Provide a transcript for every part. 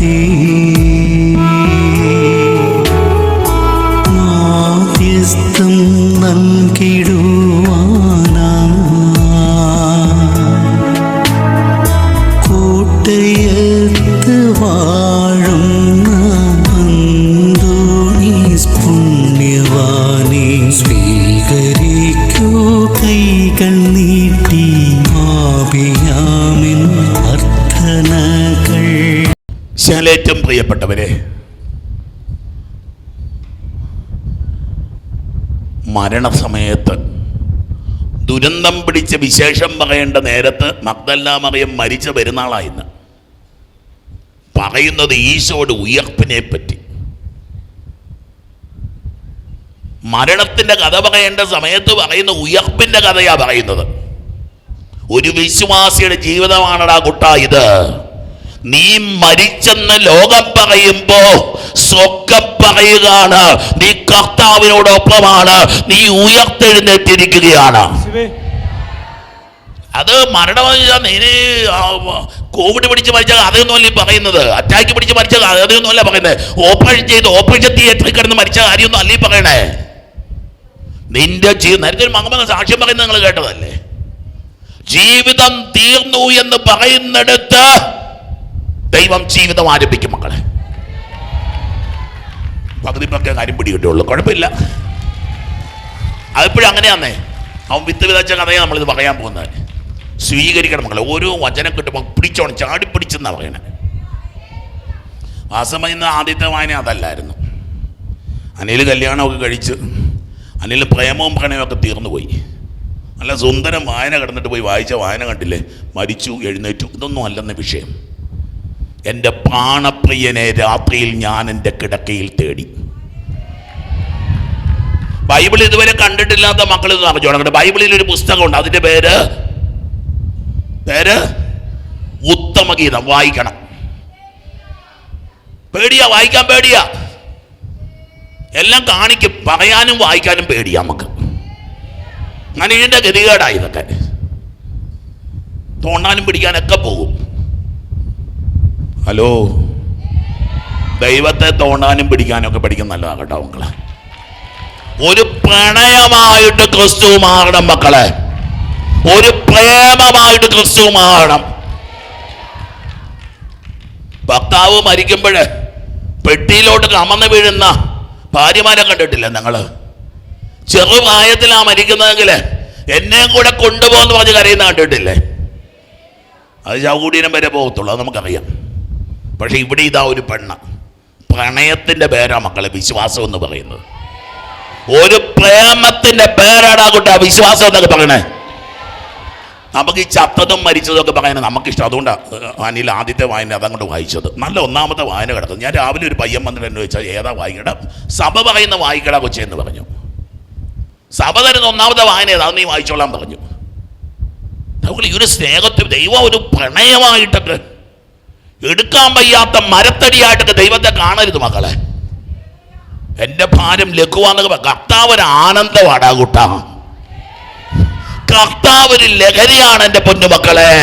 ती ശാലേറ്റം പ്രിയപ്പെട്ടവരെ മരണസമയത്ത് ദുരന്തം പിടിച്ച വിശേഷം പറയേണ്ട നേരത്ത് മക്തല്ലാമറിയം മറിയം മരിച്ച പെരുന്നാളായിന്ന്. പറയുന്നത് ഈശോയുടെ ഉയർപ്പിനെ പറ്റി. മരണത്തിന്റെ കഥ പറയേണ്ട സമയത്ത് പറയുന്ന ഉയർപ്പിന്റെ കഥയാണ് പറയുന്നത്. ഒരു വിശ്വാസിയുടെ ജീവിതമാണടാ കുട്ട ഇത്. നീ മരിച്ചെന്ന് ലോകം പറയുമ്പോ സ്വക്കം പറയുകയാണ്. നീ കർത്താവിനോടൊപ്പമാണ് നീ ഉയർത്തെഴുന്നേറ്റിരിക്കുകയാണ്. അത് മരണമെന്ന് വെച്ചാൽ കോവിഡ് പിടിച്ച് മരിച്ച അതൊന്നുമല്ല പറയുന്നത്. അറ്റാക്ക് പിടിച്ച് മരിച്ച അതൊന്നുമല്ല പറയുന്നത്. ഓപ്പറേഷൻ ചെയ്ത് ഓപ്പറേഷൻ തിയേറ്ററിൽ കിടന്ന് മരിച്ച കാര്യമൊന്നും അല്ലേ പറയണേ. നിന്റെ നേരത്തെ ഒരു മകമ സാക്ഷ്യം പറയുന്നത് നിങ്ങൾ കേട്ടതല്ലേ? ജീവിതം തീർന്നു എന്ന് പറയുന്നിടത്ത് ദൈവം ജീവിതം ആരംഭിക്കും മക്കളെ. പകുതി പക്കെ കാര്യം പിടികിട്ടുള്ളൂ കുഴപ്പമില്ല. അതിപ്പോഴും അങ്ങനെയാന്നേ. അവൻ വിത്ത് വിതച്ച കഥയാണ് നമ്മളിത് പറയാൻ പോകുന്നത്. സ്വീകരിക്കണം മക്കളെ. ഓരോ വചനം കിട്ടുമ്പോൾ പിടിച്ചോണം ചാടി പിടിച്ചെന്നാണ് പറയണേ ആ സമയം ഇന്ന് ആദ്യത്തെ വായന അതല്ലായിരുന്നു. അനിൽ കല്യാണമൊക്കെ കഴിച്ച് അനിൽ പ്രേമവും പ്രണയവും തീർന്നു പോയി നല്ല സുന്ദരം വായന കിടന്നിട്ട് പോയി വായിച്ച വായന കണ്ടില്ലേ? മരിച്ചു എഴുന്നേറ്റു. ഇതൊന്നും അല്ലെന്ന വിഷയം. എന്റെ പ്രാണപ്രിയനെ രാത്രിയിൽ ഞാൻ എന്റെ കിടക്കയിൽ തേടി. ബൈബിൾ ഇതുവരെ കണ്ടിട്ടില്ലാത്ത മക്കൾ ഇത് അറിഞ്ഞോണം ബൈബിളിൽ ഒരു പുസ്തകമുണ്ട്. അതിന്റെ പേര് പേര് ഉത്തമഗീതം വായിക്കണം. പേടിയാ വായിക്കാൻ പേടിയാ. എല്ലാം കാണിക്കും. പറയാനും വായിക്കാനും പേടിയാ നമുക്ക്. ഞാൻ ഇതിന്റെ ഗതികേടായി ഇതൊക്കെ. തോണ്ടാനും പിടിക്കാനൊക്കെ പോകും. ഹലോ. ദൈവത്തെ തോണ്ടാനും പിടിക്കാനും ഒക്കെ പഠിക്കുന്ന നല്ലതാണ് കേട്ടോ മക്കളെ. ഒരു പ്രണയമായിട്ട് ക്രിസ്തു മാറണം മക്കളെ. ഒരു പ്രേമമായിട്ട് ക്രിസ്തു മാറണം. ഭർത്താവ് മരിക്കുമ്പോഴേ പെട്ടിയിലോട്ട് കമന്ന് വീഴുന്ന ഭാര്യമാരെ കണ്ടിട്ടില്ല നിങ്ങൾ ചെറുപ്രായത്തിലാ മരിക്കുന്നതെങ്കിൽ എന്നെ കൂടെ കൊണ്ടുപോകുന്ന പറഞ്ഞ് കരയുന്ന കണ്ടിട്ടില്ലേ? അത് ചൗകൂടീനം വരെ പോകത്തുള്ളൂ അത് നമുക്കറിയാം. പക്ഷെ ഇവിടെ ഇതാ ഒരു പെണ്ണ. പ്രണയത്തിന്റെ പേരാ മക്കളെ വിശ്വാസം എന്ന് പറയുന്നത്. ഒരു പ്രേമത്തിന്റെ പേരാടാ ആ വിശ്വാസം എന്നൊക്കെ പറയണേ. നമുക്ക് ഈ ചത്തതും മരിച്ചതും ഒക്കെ നമുക്കിഷ്ടം. അതുകൊണ്ടാണ് അനിൽ ആദ്യത്തെ വായന അതങ്ങോട്ട് വായിച്ചത്. നല്ല ഒന്നാമത്തെ വായന കിടക്കും ഞാൻ രാവിലെ ഒരു പയ്യൻ വന്നിട്ട് എന്നെ വെച്ചാൽ ഏതാ വായിക്കട സഭ പറയുന്ന വായിക്കട കൊച്ചെന്ന് പറഞ്ഞു. സഭ തരുന്ന ഒന്നാമത്തെ വായന ഏതാ? നീ വായിച്ചോളാൻ പറഞ്ഞു. ഈ ഒരു സ്നേഹത്തിൽ ദൈവം ഒരു പ്രണയമായിട്ടൊക്കെ എടുക്കാൻ വയ്യാത്ത മരത്തടിയായിട്ടൊക്കെ ദൈവത്തെ കാണരുത് മക്കളെ. എന്റെ ഭാരം ലഘുവാന്നൊക്കെ കർത്താവ് ഒരു ആനന്ദമാണ് കൂട്ട. കർത്താവ് ഒരു ലഹരിയാണ് എന്റെ പൊന്നുമക്കളെ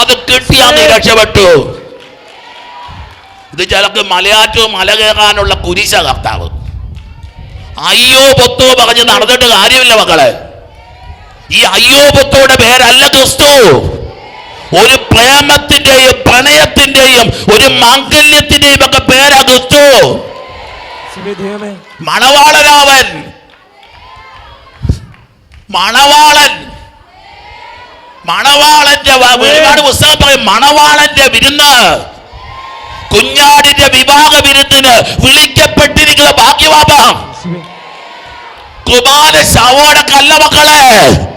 അത് കിട്ടിയാ നീ രക്ഷപ്പെട്ടു. ഇത് ചിലക്ക് മലയാറ്റോ മല കയറാനുള്ള കുരിശ കർത്താവ്. അയ്യോ പൊത്തോ പറഞ്ഞ് നടന്നിട്ട് കാര്യമില്ല മക്കളെ. ഈ അയ്യോ പൊത്തോടെ പേരല്ല ക്രിസ്തു. ഒരു പ്രേമത്തിന്റെയും പ്രണയത്തിന്റെയും ഒരു മാംഗല്യത്തിന്റെയും ഒക്കെ പേരാ ക്രിസ്തു മണവാളനാവൻ. മണവാളൻ. മണവാളന്റെ ഒരുപാട് പുസ്തകം പറയും മണവാളന്റെ വിരുന്ന്. കുഞ്ഞാടിന്റെ വിവാഹ വിരുന്നിന് വിളിക്കപ്പെട്ടിരിക്കുന്ന ഭാഗ്യവാപ കുമാര ശവോടെ കല്ല മക്കളെ.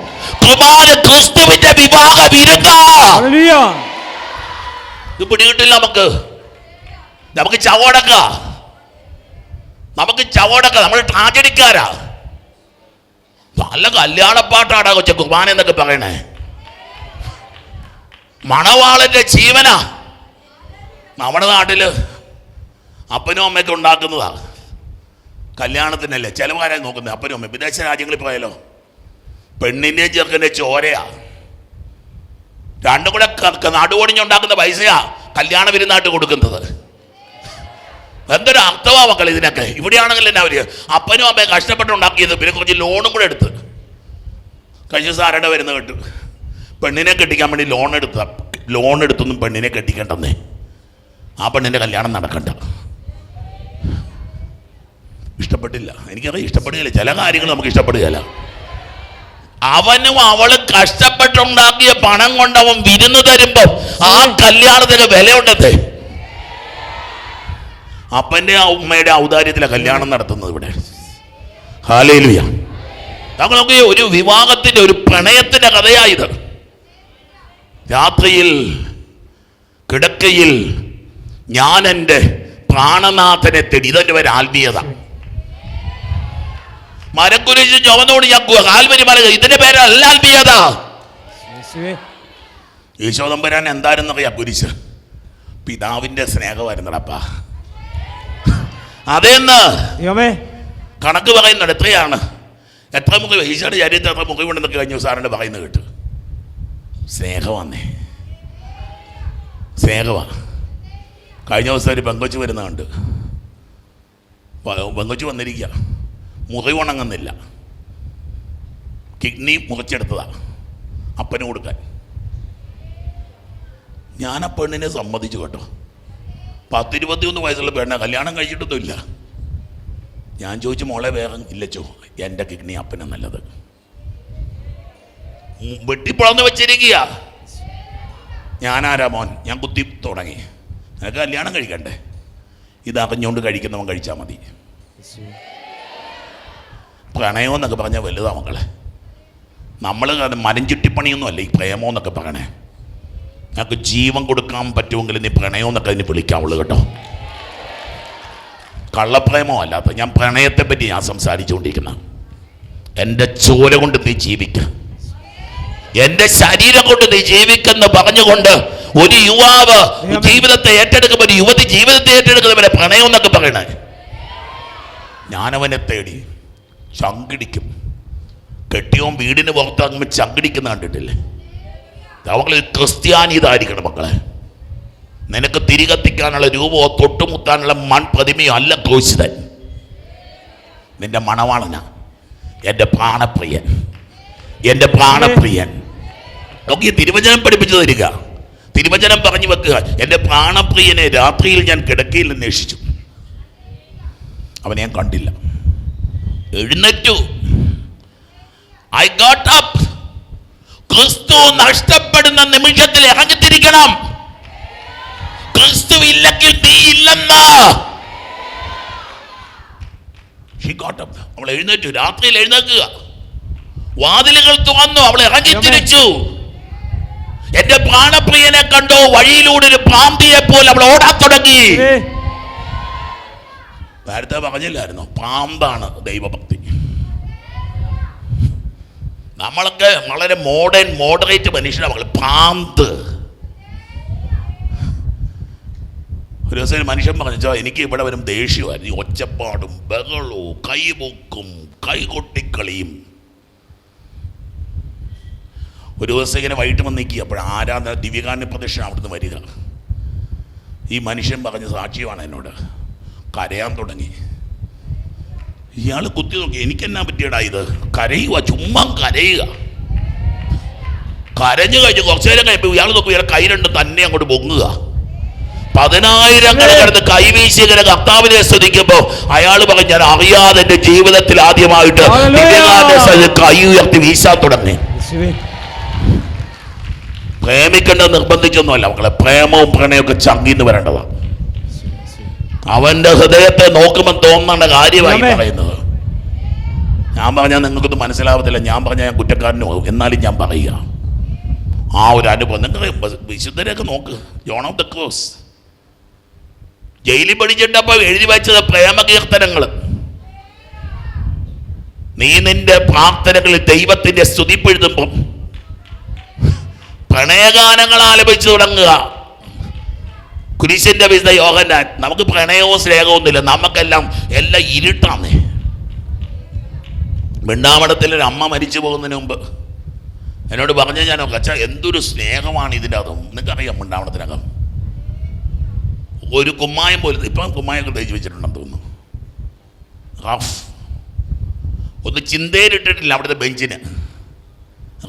കുമാര ക്രിസ്തുവിന്റെ വിവാഹ വിരുന്ന. ഇത് പിടികിട്ടില്ല നമുക്ക്. നമുക്ക് ചവടക്ക. നമുക്ക് ചവടക്ക. നമ്മൾ ട്രാജഡിക്കാരാ. നല്ല കല്യാണപ്പാട്ടാടാ കൊച്ച കുർബാന എന്നൊക്കെ പറയണേ. മണവാളന്റെ ജീവനാ. നമ്മുടെ നാട്ടിൽ അപ്പനും അമ്മയൊക്കെ ഉണ്ടാക്കുന്നതാ. കല്യാണത്തിനല്ലേ ചിലവാരായി നോക്കുന്നത്? അപ്പനും അമ്മയും. വിദേശ രാജ്യങ്ങളിൽ പോയാലോ? പെണ്ണിന്റെയും ചെറുക്കന്റെ ചോരയാ. രണ്ടും കൂടെ നടുവൊടിഞ്ഞുണ്ടാക്കുന്ന പൈസയാ കല്യാണ വിരുന്നായിട്ട് കൊടുക്കുന്നത്. എന്തൊരു അർത്ഥമാ മക്കൾ ഇതിനൊക്കെ? ഇവിടെയാണെങ്കിൽ എന്നാ അവർ? അപ്പനും അമ്മയും കഷ്ടപ്പെട്ടുണ്ടാക്കിയത്. പിന്നെ കുറച്ച് ലോണും കൂടെ എടുത്ത്. കഴിഞ്ഞ സാറുടെ വരുന്ന കേട്ടു പെണ്ണിനെ കെട്ടിക്കാൻ വേണ്ടി ലോൺ എടുത്ത ലോൺ എടുത്തൊന്നും പെണ്ണിനെ കെട്ടിക്കണ്ടെന്നേ. ആ പെണ്ണിന്റെ കല്യാണം നടക്കണ്ട. ഇഷ്ടപ്പെട്ടില്ല. എനിക്കറിയാം ഇഷ്ടപ്പെടുകയില്ല. ചില കാര്യങ്ങൾ നമുക്ക് ഇഷ്ടപ്പെടുകയില്ല. അവനും അവളും കഷ്ടപ്പെട്ടുണ്ടാക്കിയ പണം കൊണ്ട് അവൻ വിരുന്ന് തരുമ്പോ ആ കല്യാണത്തിന് വിലയുണ്ടത്തെ അപ്പന്റെ ഉമ്മയുടെ ഔദാര്യത്തിലെ കല്യാണം നടത്തുന്നത് ഇവിടെ. ഹാലേലുയ. നമ്മൾ ഒരു വിവാഹത്തിന്റെ ഒരു പ്രണയത്തിന്റെ കഥയായത്. രാത്രിയിൽ കിടക്കയിൽ ഞാൻ എന്റെ പ്രാണനാഥനെ തേടി ഇതെന്റെ പേര് ആത്മീയത. മരക്കുരിശ് ചുവന്നോട് ഞാൻ കാൽവരി മല ഇതിന്റെ പേര് ആത്മീയത യേശുവേ. എന്തായിരുന്നു എന്തായിരുന്നറിയാ കുരിശ്? പിതാവിന്റെ സ്നേഹമായിരുന്നടപ്പാ അതെന്ന്? കണക്ക് പറയുന്നത് എത്രയാണ്? എത്ര മുഖം? ഈശോയുടെ ചരിത്രം എത്ര മുഖമുണ്ടെന്നൊക്കെ കഴിഞ്ഞ സാറിന്റെ പറയുന്നത് കേട്ടു? സ്നേഹമാന്നേ സ്നേഹമാ. കഴിഞ്ഞ ദിവസം ഒരു പെങ്കൊച്ച് വരുന്നുണ്ട് പെങ്കൊച്ച് വന്നിരിക്കുക മുറിവുണങ്ങുന്നില്ല. കിഡ്നി മുറിച്ചെടുത്തതാ അപ്പന് കൊടുക്കാൻ. ഞാൻ ആ പെണ്ണിനെ സമ്മതിച്ചു കേട്ടോ. പത്തിരുപത്തിയൊന്ന് വയസ്സുള്ള പെണ്ണ കല്യാണം കഴിച്ചിട്ടൊന്നുമില്ല. ഞാൻ ചോദിച്ചു മോളെ വേറെ ഇല്ലച്ചോ എന്റെ കിഡ്നി അപ്പന നല്ലത്. വെട്ടിപ്പുളന്ന് വെച്ചിരിക്കുക ഞാനാരാ മോൻ? ഞാൻ കുത്തി തുടങ്ങി. നിനക്ക് കല്യാണം കഴിക്കണ്ടേ? ഇത് അറിഞ്ഞുകൊണ്ട് കഴിക്കുന്നവൻ കഴിച്ചാൽ മതി. പ്രണയം എന്നൊക്കെ പറഞ്ഞാൽ വലുതാ മക്കളെ. നമ്മൾ മരഞ്ചുട്ടിപ്പണിയൊന്നും അല്ല ഈ പ്രേമം എന്നൊക്കെ പറയണേ. ഞങ്ങൾക്ക് ജീവൻ കൊടുക്കാൻ പറ്റുമെങ്കിൽ നീ പ്രണയം എന്നൊക്കെ അതിന് വിളിക്കാവുള്ളൂ കേട്ടോ. കള്ളപ്രേമോ അല്ലാത്ത ഞാൻ പ്രണയത്തെ പറ്റി ഞാൻ സംസാരിച്ചുകൊണ്ടിരിക്കുന്ന. എന്റെ ചോര കൊണ്ട് നീ ജീവിക്ക. എന്റെ ശരീരം കൊണ്ട് നീ ജീവിക്കെന്ന് പറഞ്ഞുകൊണ്ട് ഒരു യുവാവ് ജീവിതത്തെ ഏറ്റെടുക്കുമ്പോൾ ഒരു യുവതി ജീവിതത്തെ ഏറ്റെടുക്കുന്നവരെ പ്രണയം എന്നൊക്കെ പറയണേ. ഞാനവനെ തേടി. ചങ്കിടിക്കും. കെട്ടിയോൻ വീടിന് പുറത്താകുമ്പോൾ ചങ്കിടിക്കുന്ന കണ്ടിട്ടില്ലേ? അവങ്ങൾ ക്രിസ്ത്യാനിതായിരിക്കണം മക്കളെ. നിനക്ക് തിരികത്തിക്കാനുള്ള രൂപമോ തൊട്ടുമുത്താനുള്ള മൺപ്രതിമയോ അല്ല ക്രൂശിതൻ. നിന്റെ മണവാളന. എന്റെ പ്രാണപ്രിയൻ. എന്റെ പ്രാണപ്രിയൻ. നോക്കി തിരുവചനം പഠിപ്പിച്ചു തരിക. തിരുവചനം പറഞ്ഞു വെക്കുക. എന്റെ പ്രാണപ്രിയനെ രാത്രിയിൽ ഞാൻ കിടക്കയിൽ അന്വേഷിച്ചു അവനെ ഞാൻ കണ്ടില്ല. എഴുന്നേറ്റു. ഐ ഗോട്ട് അപ്പ് ക്രിസ്തു നഷ്ടപ്പെടുന്ന നിമിഷത്തിൽ ഇറങ്ങിത്തിരിക്കണം. ക്രിസ്തു ഇല്ലെങ്കിൽ നീ ഇല്ലെന്ന്. അവൾ എഴുന്നേറ്റു. രാത്രിയിൽ എഴുന്നേക്കുക വാതിലുകൾ തുറന്നു. അവൾ ഇറങ്ങിത്തിരിച്ചു. എന്റെ പ്രാണപ്രിയനെ കണ്ടു. വഴിയിലൂടെ ഒരു പാമ്പിയെ പോലെ അവൾ ഓടാൻ തുടങ്ങി. നേരത്തെ പറഞ്ഞില്ലായിരുന്നു. പാമ്പാണ് ദൈവഭക്തി. നമ്മളൊക്കെ വളരെ മോഡേൺ മോഡറേറ്റ് മനുഷ്യനാണ് മക്കൾ പാമ്പ് ഒരു ദിവസം മനുഷ്യൻ പറഞ്ഞു എനിക്ക് ഇവിടെ വരും ദേഷ്യമായിരുന്നു. ഈ ഒച്ചപ്പാടും ബഹളവും കൈപൊക്കും കൈകൊട്ടിക്കളിയും. ഒരു ദിവസം ഇങ്ങനെ വൈകിട്ട് വന്ന് നിൽക്കുക. അപ്പോൾ ആരാധന ദിവ്യകാന്യ പ്രദക്ഷിണം അവിടുന്ന് വരിക? ഈ മനുഷ്യൻ പറഞ്ഞ സാക്ഷ്യമാണ് എന്നോട്. കരയാൻ തുടങ്ങി. ഇയാൾ കുത്തി നോക്കി എനിക്കെന്നാ പറ്റിയടാ ഇത്? കരയുക ചുമ്മാ കരയുക. കരഞ്ഞു കഴിഞ്ഞ് കുറച്ചു നേരം കഴിയുമ്പോൾ ഇയാൾ നോക്കും ഇയാൾ കൈ രണ്ട് തന്നെ അങ്ങോട്ട് പൊങ്ങുക. പതിനായിരങ്ങൾ കിടന്ന് കൈവീശി ഇങ്ങനെ കർത്താവിനെ സ്തുതിക്കുമ്പോൾ അയാൾ പറഞ്ഞു ഞാൻ അറിയാതെ എന്റെ ജീവിതത്തിൽ ആദ്യമായിട്ട് കൈ ഉയർത്തി വീശാൻ തുടങ്ങി. പ്രേമിക്കേണ്ടത് നിർബന്ധിച്ചൊന്നുമല്ല മക്കളെ. പ്രേമവും പ്രണയമൊക്കെ ചങ്കിന്ന് വരേണ്ടതാണ് അവന്റെ ഹൃദയത്തെ നോക്കുമ്പോൾ തോന്നേണ്ട കാര്യമായി. പറയുന്നത്. ഞാൻ പറഞ്ഞാൽ നിങ്ങൾക്കൊന്നും മനസ്സിലാവത്തില്ല. ഞാൻ പറഞ്ഞാൽ ഞാൻ കുറ്റക്കാരനോ എന്നാലും ഞാൻ പറയുക. ആ ഒരു അനുഭവം. നിങ്ങൾ വിശുദ്ധരെയൊക്കെ നോക്ക്. ജോൺ ഓഫ് ദ ക്രോസ് ജയിലിൽ പഠിച്ചിട്ടപ്പോൾ എഴുതി വച്ചത് പ്രേമകീർത്തനങ്ങൾ. നീ നിന്റെ പ്രാർത്ഥനകളിൽ ദൈവത്തിന്റെ സ്തുതിപ്പെഴുതുമ്പം പ്രണയഗാനങ്ങൾ ആലപിച്ചു തുടങ്ങുക. കുരിശിന്റെ വിശുദ്ധ യോഹന്നാൻ നമുക്ക് പ്രണയവും സ്നേഹവും ഒന്നുമില്ല. നമുക്കെല്ലാം എല്ലാം ഇരുട്ടാന്ന് മിണ്ടാമടത്തിൽ ഒരു അമ്മ മരിച്ചു പോകുന്നതിന് മുമ്പ് എന്നോട് പറഞ്ഞു ഞാൻ കച്ച എന്തൊരു സ്നേഹമാണ് ഇതിന്റെ അതും നിനക്കറിയാം മിണ്ടാമടത്തിനകം ഒരു കുമ്മായം പോലും ഇപ്പം കുമ്മായൊക്കെ തേച്ച് വെച്ചിട്ടുണ്ടെന്ന് തോന്നുന്നു. റഫ്. ഒന്ന് ചിന്തയിലിട്ടിട്ടില്ല അവിടുത്തെ ബെഞ്ചിന്.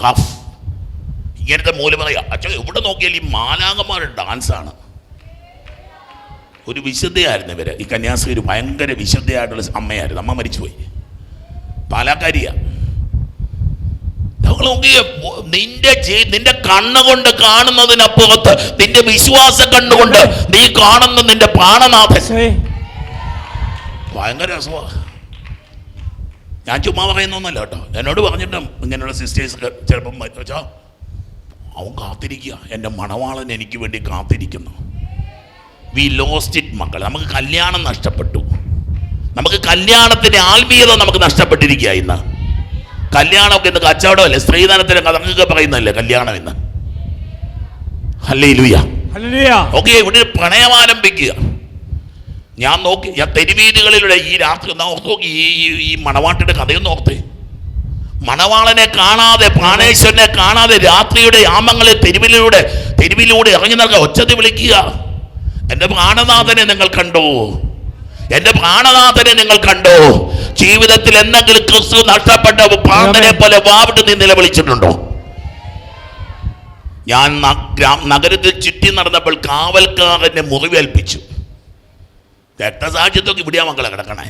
റഫ്. ഇങ്ങനത്തെ മൂലം പറയാം. അച്ഛൻ എവിടെ നോക്കിയാലും ഈ മാലാകന്മാരുടെ ഡാൻസാണ് ഒരു വിശുദ്ധയായിരുന്നു ഇവർ. ഈ കന്യാസ്ത്രീ ഒരു ഭയങ്കര വിശുദ്ധയായിട്ടുള്ള അമ്മയായിരുന്നു. അമ്മ മരിച്ചുപോയി. പാലാക്കാരിയ. നിന്റെ നിന്റെ കണ്ണുകൊണ്ട് കാണുന്നതിനപ്പുറത്ത് നിന്റെ വിശ്വാസ കണ്ണുകൊണ്ട് നീ കാണുന്ന നിന്റെ പ്രാണനാഥൻ. ഭയങ്കര രസമാണ് ഞാൻ ചുമ്മാ പറയുന്നൊന്നുമല്ല കേട്ടോ. എന്നോട് പറഞ്ഞിട്ടും ഇങ്ങനെയുള്ള സിസ്റ്റേഴ്സ് ചിലപ്പം അവൻ കാത്തിരിക്കുക. എന്റെ മണവാളൻ എനിക്ക് വേണ്ടി കാത്തിരിക്കുന്നു. വി ലോസ്റ്റ് ഇറ്റ് മക്കൾ നമുക്ക് കല്യാണം നഷ്ടപ്പെട്ടു. നമുക്ക് കല്യാണത്തിന്റെ ആത്മീയത നമുക്ക് നഷ്ടപ്പെട്ടിരിക്കുക ഇന്ന് കല്യാണമൊക്കെ ഇന്ന് കച്ചവടമല്ലേ? സ്ത്രീധനത്തിന് കഥങ്ങൾക്ക് പറയുന്നല്ലേ കല്യാണം ഇന്ന്? അല്ലേ ഹല്ലേലൂയ. ഓക്കെ ഇവിടെ പ്രണയം ആരംഭിക്കുക. ഞാൻ നോക്കി ഞാൻ തെരുവീതികളിലൂടെ ഈ രാത്രി നോക്കി ഈ ഈ- ഈ മണവാട്ടിയുടെ കഥയൊന്നും ഓർത്തേ. മണവാളനെ കാണാതെ പ്രാണേശ്വരനെ കാണാതെ രാത്രിയുടെ യാമങ്ങളെ തെരുവിലൂടെ തെരുവിലൂടെ ഇറങ്ങി നൽകുക ഒച്ചതി വിളിക്കുക. എന്റെ പ്രാണനാഥനെ നിങ്ങൾ കണ്ടോ? എന്റെ പ്രാണനാഥനെ നിങ്ങൾ കണ്ടോ? ജീവിതത്തിൽ എന്തെങ്കിലും ക്രിസ്തു നഷ്ടപ്പെട്ട പ്രാണനെ പോലെ വാവിട്ട് നീ നിലവിളിച്ചിട്ടുണ്ടോ? ഞാൻ നഗരത്തിൽ ചുറ്റി നടന്നപ്പോൾ കാവൽക്കാരനെ മുറിവേൽപ്പിച്ചു. രക്തസാക്ഷിത്വം ഇവിടെയാ മക്കളെ കിടക്കണേ.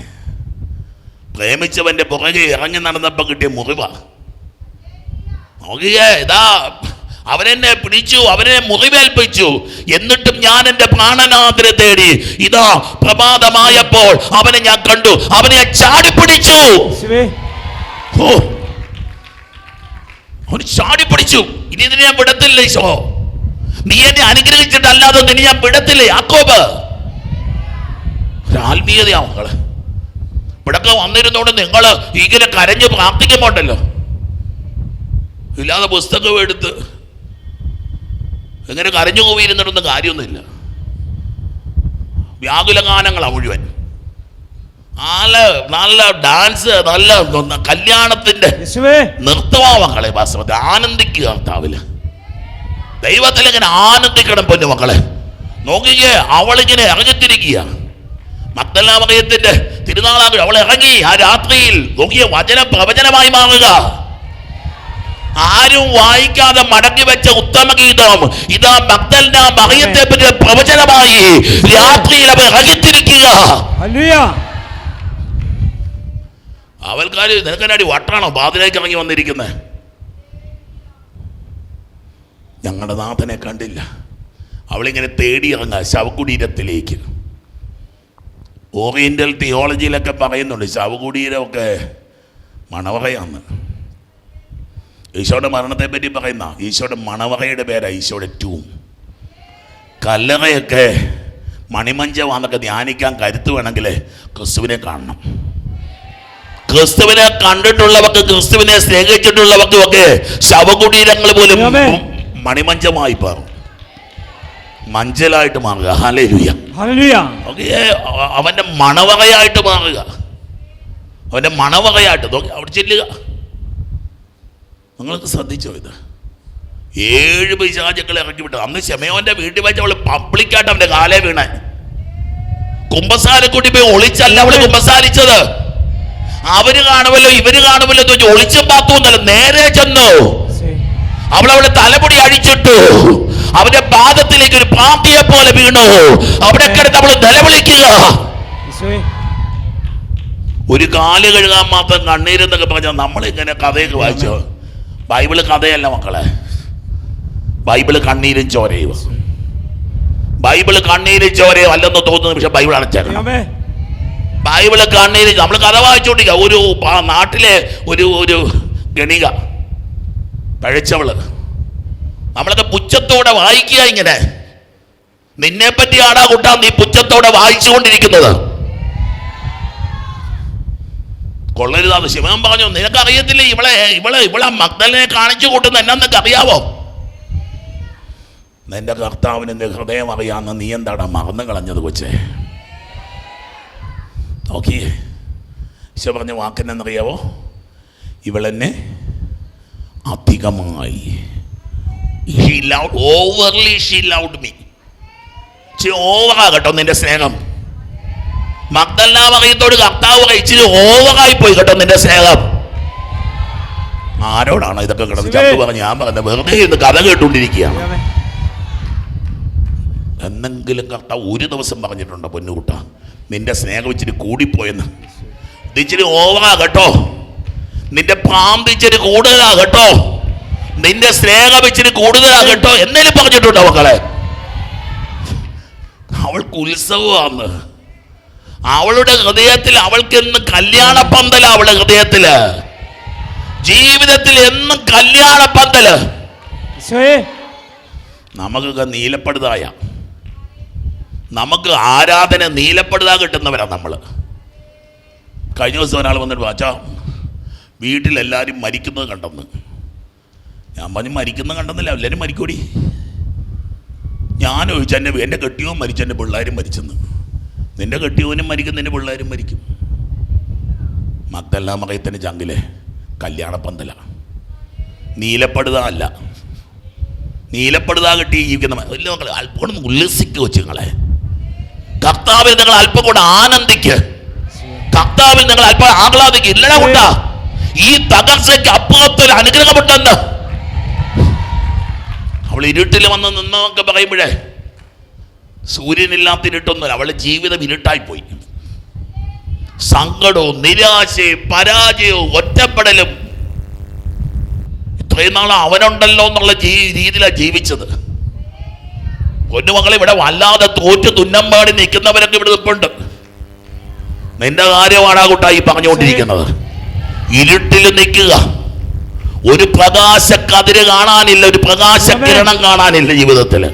പ്രേമിച്ചവന്റെ പുറകെ ഇറങ്ങി നടന്നപ്പോൾ കിട്ടിയ മുറിവാ. നോക്കിയേ ഇതാ അവനെന്നെ പിടിച്ചു അവനെ മുറിവേൽപ്പിച്ചു. എന്നിട്ടും ഞാൻ എന്റെ പ്രാണനാഥനെ തേടി ഇതാ പ്രഭാതമായപ്പോൾ അവനെ ഞാൻ കണ്ടു. അവനെ ഞാൻ ചാടിപ്പിടിച്ചു. യേശുവേ. ഓ ചാടി പിടിച്ചു ഇനി ഇതിനെ ഞാൻ വിടത്തില്ല ഈശോ. നീ എന്നെ അനുഗ്രഹിച്ചിട്ടല്ലാതെ നിന്നെ ഞാൻ വിടത്തില്ല യാക്കോബ്. ഒരു ആത്മീയതയാ മക്കൾ. ഇവിടൊക്കെ വന്നിരുന്നോണ്ട് നിങ്ങൾ ഇങ്ങനെ കരഞ്ഞ് പ്രാർത്ഥിക്കുമ്പോണ്ടല്ലോ. ഇല്ലാതെ പുസ്തകം എടുത്ത് ഇങ്ങനെ കരഞ്ഞു പോയിരുന്നിട്ടൊന്നും കാര്യമൊന്നുമില്ല. വ്യാകുലഗാനങ്ങളാണ് മുഴുവൻ. നല്ല നല്ല ഡാൻസ് നല്ല കല്യാണത്തിന്റെ യേശുവേ. നൃത്തമാ മക്കളെ വാസ്തവത്തെ ആനന്ദിക്കുക കർത്താവിൽ ദൈവത്തിൽ ഇങ്ങനെ ആനന്ദിക്കണം പൊന്നു മക്കളെ. നോക്കിക്കേ അവളിങ്ങനെ ഇറങ്ങിത്തിരിക്കുക. മക്തലാമയത്തിന്റെ തിരുനാളാകും അവൾ ഇറങ്ങി ആ രാത്രിയിൽ. നോക്കിയ വചന പ്രവചനമായി മാറുക. ആരും വായിക്കാതെ മടങ്ങി വെച്ച ഉത്തമ ഗീതം. ഇതാ ഭക്തന്റെ മഹയത്തെ പറ്റിയ പ്രവചനമായി. രാത്രിയിൽ അവർ ഇറങ്ങിത്തിരിക്കുക. അവൽക്കാര് നിനക്കനാടി വട്ടാണോ ബാതിലേക്ക് ഇറങ്ങി വന്നിരിക്കുന്നത് ഞങ്ങളുടെ നാഥനെ കണ്ടില്ല. അവളിങ്ങനെ തേടി ഇറങ്ങുക ശവകുടീരത്തിലേക്ക്. ഓറിയന്റൽ തിയോളജിയിലൊക്കെ പറയുന്നുണ്ട് ശവകുടീരമൊക്കെ മണവറയാന്ന്. ഈശോയുടെ മരണത്തെ പറ്റി പറയുന്ന ഈശോയുടെ മണവകയുടെ പേരാ ഈശോയുടെ ടൂം കല്ലറയൊക്കെ മണിമഞ്ചമാന്നൊക്കെ ധ്യാനിക്കാൻ കരുത്ത് വേണമെങ്കിൽ ക്രിസ്തുവിനെ കാണണം. ക്രിസ്തുവിനെ കണ്ടിട്ടുള്ളവർക്ക് ക്രിസ്തുവിനെ സ്നേഹിച്ചിട്ടുള്ളവർക്കും ഒക്കെ ശവകുടീരങ്ങൾ പോലും. മണിമഞ്ചമായി പറഞ്ഞു മഞ്ചലായിട്ട് മാറുക. ഓക്കെ അവന്റെ മണവകയായിട്ട് മാറുക. അവന്റെ മണവകയായിട്ട് നോക്കി അവിടെ ചെല്ലുക. നിങ്ങൾക്ക് ശ്രദ്ധിച്ചോ ഇത്? ഏഴ് പിശാചുക്കളെ ഇറക്കി വിട്ടു അന്ന് ശമയോന്റെ വീട്ടിൽ വെച്ച് അവൾ പബ്ലിക്കായിട്ട് അവന്റെ കാലേ വീണ. കുമ്പസാരക്കൂട്ടി പോയി ഒളിച്ചല്ല അവൾ കുമ്പസാരിച്ചത് അവർ കാണുമല്ലോ ഇവർ കാണുമല്ലോ എന്ന് വെച്ച് ഒളിച്ചും പാത്തൊന്നല്ല നേരെ ചെന്നു. അവളവിടെ തലമുടി അഴിച്ചിട്ടു. അവന്റെ പാദത്തിലേക്ക് ഒരു പാമ്പിയെ പോലെ വീണു. അവിടെ കിടന്ന് അവൾ നിലവിളിക്കുക. ഒരു കാൽ കഴുകാൻ മാത്രം കണ്ണീരെന്നൊക്കെ പറഞ്ഞാൽ നമ്മളിങ്ങനെ കഥയൊക്കെ വായിച്ചോ? ബൈബിൾ കഥയല്ല മക്കളെ. ബൈബിൾ കണ്ണീരും ചോരയും. ബൈബിൾ കണ്ണീരും ചോരയും അല്ലെന്ന് തോന്നുന്നു പക്ഷെ ബൈബിൾ അടച്ചേക്കണം. ബൈബിൾ കണ്ണീര് നമ്മൾ കഥ വായിച്ചുകൊണ്ടിരിക്കുക ഒരു നാട്ടിലെ ഒരു ഒരു ഗണിക പഴച്ചവൾ. നമ്മളൊക്കെ പുച്ഛത്തോടെ വായിക്കുക ഇങ്ങനെ. നിന്നെ ആടാ കുട്ടാ നീ പുച്ഛത്തോടെ വായിച്ചുകൊണ്ടിരിക്കുന്നത്. കൊള്ളരുതാതെ ശിവൻ പറഞ്ഞു നിനക്കറിയത്തില്ല ഇവളെ ഇവളെ ഇവളെ മക്തലിനെ കാണിച്ചു കൂട്ടുന്ന എന്നാ നിനക്ക് അറിയാവോ? നിന്റെ കർത്താവിന് നിന്റെ ഹൃദയം അറിയാമെന്ന് നീ എന്താടാ മറന്നു കളഞ്ഞത് കൊച്ചേ? നോക്കിയേ ഈശോ പറഞ്ഞ വാക്കെന്നറിയാവോ ഇവളെന്നെ അധികമായി ഓവർലി ഷീ ലൗഡ് മീ ഓവറാ കേട്ടോ നിന്റെ സ്നേഹം. മക്തല്ല മകയത്തോട് കർത്താവ് ഇച്ചിരി ഓവറായി പോയി കേട്ടോ നിന്റെ സ്നേഹം. ആരോടാണ് ഇതൊക്കെ കിടന്ന് ചന്തു പറഞ്ഞ്? ഞാൻ പറഞ്ഞത് വെറുതെ ഇരുന്ന് കഥ കേട്ടുകൊണ്ടിരിക്കുകയാണ്. എന്നെങ്കിലും കർത്താവ് ഒരു ദിവസം പറഞ്ഞിട്ടുണ്ടോ പൊന്നുകുട്ട? നിന്റെ സ്നേഹം ഇച്ചിരി കൂടിപ്പോയെന്ന്. ഇച്ചിരി ഓവറാ കേട്ടോ. നിന്റെ പാമ്പ് ഇച്ചിരി കൂടുതലാ കേട്ടോ. നിന്റെ സ്നേഹം ഇച്ചിരി കൂടുതലാ കേട്ടോ. എന്നേലും പറഞ്ഞിട്ടുണ്ടോ മക്കളെ? അവൾക്ക് ഉത്സവമാണ്. അവളുടെ ഹൃദയത്തിൽ അവൾക്ക് എന്ന് കല്യാണ പന്തല അവളുടെ ഹൃദയത്തിൽ. ജീവിതത്തിൽ എന്നും കല്യാണ പന്തൽ നമുക്കൊക്കെ നീലപ്പെടുതായ. നമുക്ക് ആരാധന നീലപ്പെടുതാ കിട്ടുന്നവരാ നമ്മൾ കഴിഞ്ഞ ദിവസം ഒരാൾ വന്നിട്ട് വാച്ചാ വീട്ടിലെല്ലാവരും മരിക്കുന്നത് കണ്ടെന്ന്. ഞാൻ പറഞ്ഞു മരിക്കുന്നത് കണ്ടെന്നില്ല എല്ലാവരും മരിക്കൂടി. ഞാൻ ചോദിച്ചു എന്റെ എന്റെ കെട്ടിയോ മരിച്ചു എന്റെ പിള്ളേരും മരിച്ചെന്ന്? നിന്റെ കെട്ടിയവനും മരിക്കും നിന്റെ പിള്ളേരും മരിക്കും. മക്തെല്ലാം മകയത്തിന്റെ ചങ്കിലെ കല്യാണപ്പന്തല. നീലപ്പെടുത അല്ല. നീലപ്പെടുതാ കെട്ടി ജീവിക്കുന്ന വലിയ മക്കളെ അല്പം കൂടെ ഉല്ലസിക്കുക വെച്ച് നിങ്ങളെ. കർത്താവിൽ നിങ്ങൾ അല്പം കൂടെ ആനന്ദിക്ക്. കർത്താവിൽ നിങ്ങൾ അല്പം ആഹ്ലാദിക്ക്. ഇല്ലടാ കൂട്ടാ ഈ തകർച്ചയ്ക്ക് അപ്പുറത്തൊരു അനുഗ്രഹമുണ്ടെന്ന്. അവൾ ഇരുട്ടിൽ വന്ന് നിന്നൊക്കെ പറയുമ്പോഴേ സൂര്യനില്ലാത്ത ഇരുട്ടൊന്നുമില്ല അവളുടെ ജീവിതം ഇരുട്ടായിപ്പോയി. സങ്കടവും നിരാശയും പരാജയവും ഒറ്റപ്പെടലും. ഇത്രയും നാൾ അവനുണ്ടല്ലോ എന്നുള്ള ജീ രീതിയിലാണ് ജീവിച്ചത്. പൊന്നുമകളെ ഇവിടെ വല്ലാതെ തോറ്റ് തുന്നമ്പാടി നിൽക്കുന്നവരൊക്കെ ഇവിടെ നിൽപ്പുണ്ട്. നിന്റെ കാര്യമാണ് ആ കുട്ടായി പറഞ്ഞുകൊണ്ടിരിക്കുന്നത്. ഇരുട്ടിൽ നിൽക്കുക. ഒരു പ്രകാശ കതിര് കാണാനില്ല ഒരു പ്രകാശ കിരണം കാണാനില്ല ജീവിതത്തിൽ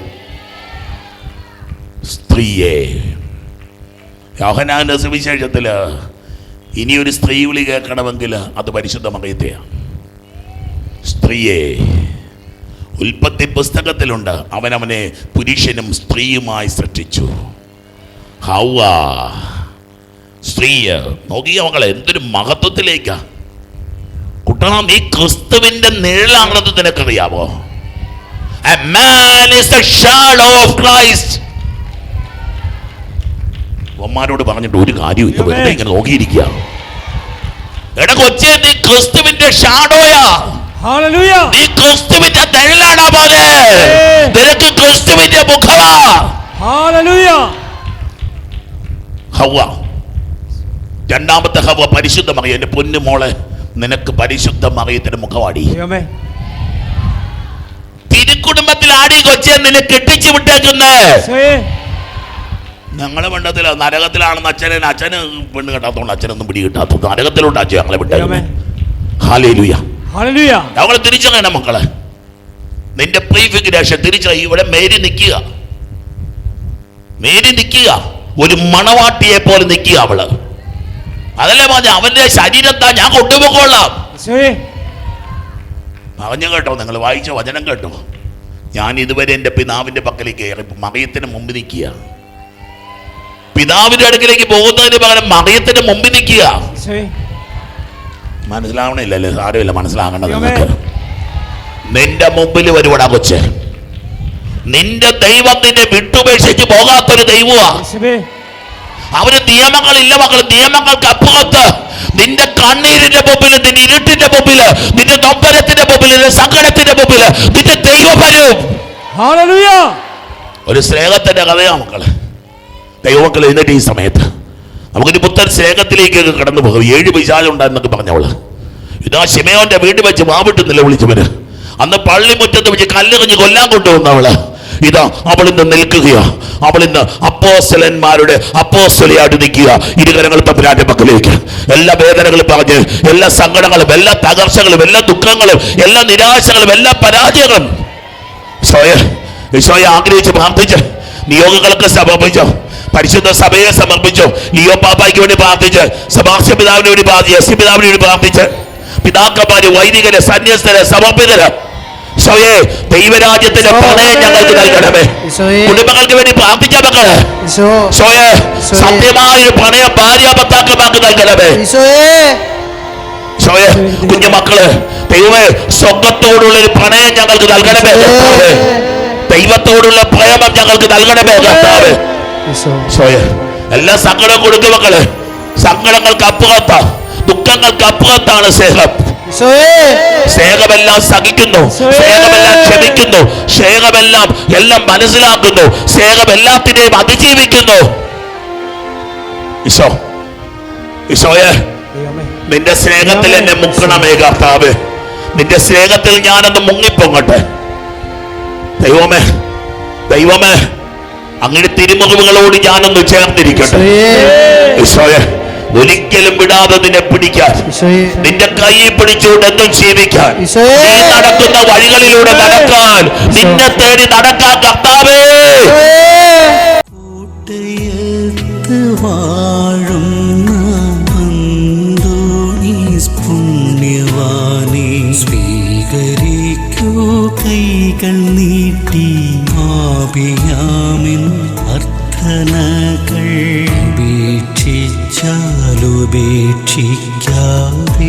സ്ത്രീയെ. യോഹനാന്റെ സുവിശേഷത്തിൽ ഇനിയൊരു സ്ത്രീ വിളി കേൾക്കണമെങ്കിൽ അത് പരിശുദ്ധ മകയത്തെയാണ് സ്ത്രീയെ ഉൽപ്പത്തി പുസ്തകത്തിലുണ്ട്. അവനവനെ അവനെ പുരുഷനും സ്ത്രീയുമായി സൃഷ്ടിച്ചു. ഹൗവ സ്ത്രീയ നോക്കിയ മകളെ എന്തൊരു മഹത്വത്തിലേക്കാ. കുട്ടണം ഈ ക്രിസ്തുവിന്റെ നിഴലാണെന്ന് നിനക്കറിയാമോ A man is the shadow of Christ. അവന്മാരോട് പറഞ്ഞിട്ട് ഒരു കാര്യമില്ല വെറുതെ ഇങ്ങനെ നോക്കിയിരിക്കുക. എടാ കൊച്ചെ നീ ക്രിസ്തുവിന്റെ ഷാഡോയാ. നീ ക്രിസ്തുവിന്റെ നിഴലാടാ പോലെ നിനക്ക് ക്രിസ്തുവിന്റെ മുഖമാ ഹവ. രണ്ടാമത്തെ ഹവ പരിശുദ്ധ മറിയ എന്റെ പൊന്നു മോളെ നിനക്ക് പരിശുദ്ധ മറിയത്തിന്റെ മുഖവാടി. ദൈവമേ തിരുക്കുടുംബത്തിൽ ആടി കൊച്ചെ നിന്നെ കെട്ടിച്ചു വിട്ടേക്കുന്നേ. ഞങ്ങളെ മണ്ഡലത്തില നരകത്തിലാണെന്ന് അച്ഛനെ അച്ഛന് പെണ്ണ് കിട്ടാത്തോണ്ട് അച്ഛനൊന്നും പിടി കിട്ടാത്ത നരകത്തിലോട്ട് അച്ഛൻ ഞങ്ങളെ ഞങ്ങൾ തിരിച്ചങ്ങനെ മക്കളെ? നിന്റെ പ്രീഫിഗുരേഷൻ തിരിച്ച ഇവിടെ മേരി നിൽക്കുക. മേരി നിൽക്കുക. ഒരു മണവാട്ടിയെ പോലെ നിൽക്കുക അവൾ. അതല്ലേ പറഞ്ഞ? അവന്റെ ശരീരത്താ ഞാൻ കൊണ്ടുപോകൊള്ളാം പറഞ്ഞു കേട്ടോ. നിങ്ങൾ വായിച്ച വചനം കേട്ടോ. ഞാൻ ഇതുവരെ എന്റെ പിതാവിന്റെ പക്കലേക്ക് കയറി മറിയത്തിന് മുമ്പ് നിൽക്കുക. പിതാവിന്റെ അടുക്കിലേക്ക് പോകുന്നതിന് പകരം മറിയത്തിന്റെ മുമ്പിൽ നിൽക്കുക. മനസ്സിലാവണില്ലല്ലേ സാരമില്ല മനസ്സിലാകേണ്ടത് നിങ്ങൾക്ക്? നിന്റെ മുമ്പിൽ വരുവടാ കൊച്ച്. നിന്റെ ദൈവം നിന്നെ വിട്ടുപേക്ഷിച്ച് പോകാത്തൊരു ദൈവമാ. അവന് നിയമങ്ങളില്ല മക്കൾ. നിയമങ്ങൾക്ക് അപ്പുറത്ത് നിന്റെ കണ്ണീരിന്റെ മുമ്പിൽ നിന്റെ ഇരുട്ടിന്റെ മുമ്പിൽ നിന്റെ നൊമ്പരത്തിന്റെ മുമ്പിൽ നിന്റെ സങ്കടത്തിന്റെ മുമ്പിൽ നിന്റെ ദൈവം വരും ഒരു സ്നേഹത്തിന്റെ കഥയാ മക്കൾ. ദൈവമക്കൾ എഴുന്നേറ്റ് ഈ സമയത്ത്. നമുക്കൊരു പുത്തൻ സ്നേഹത്തിലേക്ക് കടന്നു പോകും. ഏഴ് പൈശാചം ഉണ്ടായിരുന്നൊക്കെ പറഞ്ഞവൾ. ഇതാ ശിമയോന്റെ വീട് വെച്ച് മാവിട്ട് നിലവിളിച്ചവര് അന്ന് പള്ളിമുറ്റത്ത് വെച്ച് കല്ലെറിഞ്ഞ് കൊല്ലാൻ കൊണ്ടുവന്നവൾ. ഇതാ അവൾ ഇന്ന് നിൽക്കുകയാ. ഇന്ന് അപ്പോസ്തലന്മാരുടെ അപ്പോസ്തലയായിട്ട് നിൽക്കുക ഇരുകരങ്ങൾ തമ്പുരാന്റെ പക്കലേക്ക്. എല്ലാ വേദനകളും പറഞ്ഞ് എല്ലാ സങ്കടങ്ങളും എല്ലാ തകർച്ചകളും എല്ലാ ദുഃഖങ്ങളും എല്ലാ നിരാശകളും എല്ലാ പരാജയങ്ങളും. ഈശോയെ ആഗ്രഹിച്ച് പ്രാർത്ഥിച്ച് നിയോഗങ്ങൾക്ക് സമർപ്പിച്ചോ. പരിശുദ്ധ സഭയെ സമർപ്പിച്ചോ. ലിയോ പാപ്പായ്ക്ക് വേണ്ടി പ്രാർത്ഥിച്ച്. സഭാസ്യ പിതാവിന് വേണ്ടി പ്രാർത്ഥിച്ച്. എസ് പിതാവിന് വേണ്ടി പ്രാർത്ഥിച്ച്. പിതാക്കന്മാര് വൈദികര് സന്യസ്തര് സമർപ്പിതര്. ഈശോയെ ദൈവരാജ്യത്തിന്റെ പ്രണയം ഞങ്ങൾക്ക് നൽകണമേ. കുടുംബങ്ങൾക്ക് വേണ്ടി പ്രാർത്ഥിച്ച മക്കൾ. ഈശോ. ഈശോയെ ഈശോയെ. സത്യമായ ഒരു പ്രണയം ഭാര്യ ഭർത്താക്കന്മാർക്ക് നൽകണമേ. ഈശോയെ. ഈശോയെ കുഞ്ഞു മക്കൾ ദൈവമേ സ്വർഗത്തോടുള്ള ഒരു പ്രണയം ഞങ്ങൾക്ക് നൽകണമേ ദൈവത്തോടുള്ള പ്രേമം ഞങ്ങൾക്ക് നൽകണമേ കർത്താവേ. എല്ലാ സങ്കടം കൊടുക്കും മക്കൾ. സങ്കടങ്ങൾക്ക് അപ്പുറത്താ ദുഃഖങ്ങൾക്ക് അപ്പുറത്താണ് സ്നേഹം. സ്നേഹമെല്ലാം സഹിക്കുന്നു സ്നേഹമെല്ലാം ക്ഷമിക്കുന്നു സ്നേഹമെല്ലാം എല്ലാം മനസ്സിലാക്കുന്നു സ്നേഹം എല്ലാത്തിനെയും അതിജീവിക്കുന്നു. ഈശോ ഈശോയെ നിന്റെ സ്നേഹത്തിൽ എന്നെ മുക്കണമേ കർത്താവ്. നിന്റെ സ്നേഹത്തിൽ ഞാനൊന്ന് മുങ്ങിപ്പൊങ്ങട്ടെ. ദൈവമേ ദൈവമേ അങ്ങനെ തിരുമുഖങ്ങളോട് ഞാനൊന്ന് ചേർന്നിരിക്കട്ടെ. ഈശോയെ. ഒരിക്കലും വിടാതെ നിന്നെ പിടിക്കാൻ നിന്റെ കൈയിൽ പിടിച്ചുകൊണ്ട് എന്നും ജീവിക്കാൻ. നീ നടക്കുന്ന വഴികളിലൂടെ നടക്കാൻ നിന്നെ തേടി നടക്കാൻ കർത്താവേ. പുണ്യവാനെ സ്വീകരിക്കൂ കൈകൾ നീട്ടി. ആപിയാമിൻ അർത്ഥനകൾ ഉപേക്ഷിച്ചാലുപേക്ഷിക്കാതെ